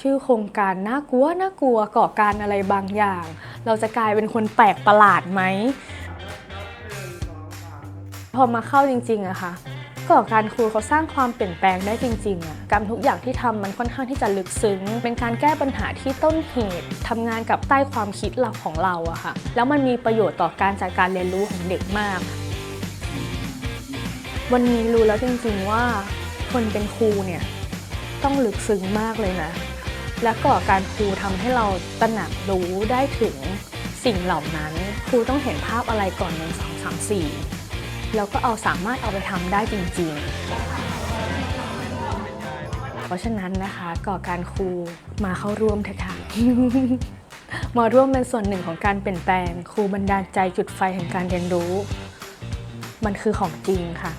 ชื่อโครงการน่ากลัวน่ากลัวก่อการอะไรบางอย่าง เราจะกลายเป็นคนแปลกประหลาดไหมพอมาเข้าจริงๆอะค่ะก่อการครูเขาสร้างความเปลี่ยนแปลงได้จริงๆอะกรรมทุกอย่างที่ทำมันค่อนข้างที่จะลึกซึ้ง เป็นการแก้ปัญหาที่ต้นเหตุทำงานกับใต้ความคิดหลักของเราอะค่ะ แล้วมันมีประโยชน์ต่อการจัดการเรียนรู้ของเด็กมาก วันนี้รู้แล้วจริงๆว่าคนเป็นครูเนี่ยต้องลึกซึ้งมากเลยนะ และก่อการครูทำให้เราตระหนักรู้ได้ถึงสิ่งเหล่านั้น ครูต้องเห็นภาพอะไรก่อนหนึ่งสองสามสี่แล้วก็เอาสามารถเอาไปทำได้จริง ๆ เพราะฉะนั้นนะคะก่อการครูมาเข้าร่วมเถอะค่ะมาร่วมเป็นส่วนหนึ่งของการเปลี่ยนแปลง ครูบันดาลใจจุดไฟแห่งการเรียนรู้ มันคือของจริงค่ะ